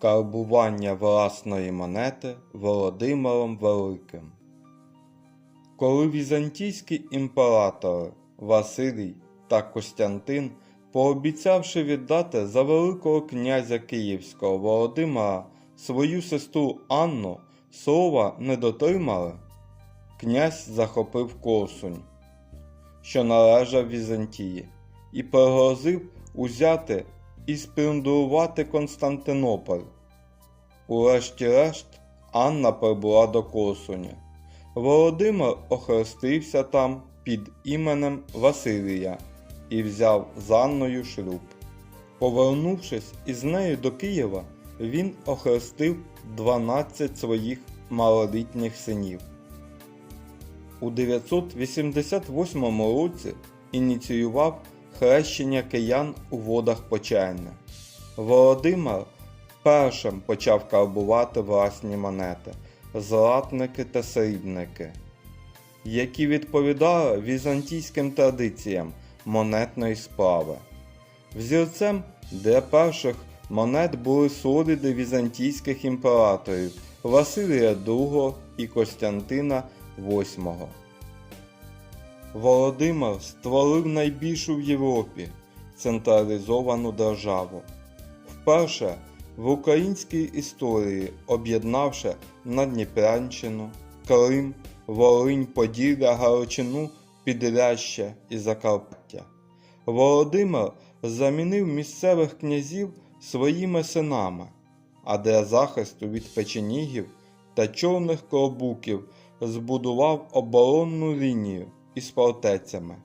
Карбування власної монети Володимиром Великим. Коли візантійські імператори Василій та Костянтин, пообіцявши віддати за Великого князя Київського Володимира свою сестру Анну, слова не дотримали, князь захопив Корсунь, що належав Візантії, і пригрозив узяти і сплюндрувати Константинополь. Урешті-решт Анна прибула до Корсуня. Володимир охрестився там під іменем Василія і взяв з Анною шлюб. Повернувшись із нею до Києва, він охрестив 12 своїх малолітніх синів. У 988 році ініціював хрещення киян у водах Почайне. Володимир першим почав карбувати власні монети, златники та срібники, які відповідали візантійським традиціям монетної справи. Взірцем для перших монет були соліди візантійських імператорів Василія II і Костянтина VIII. Володимир створив найбільшу в Європі централізовану державу. Вперше в українській історії об'єднавши Надніпрянщину, Крим, Волинь, Поділля, Галичину, Підляща і Закарпаття. Володимир замінив місцевих князів своїми синами, а для захисту від печенігів та чорних клобуків збудував оборонну лінію із фортецями.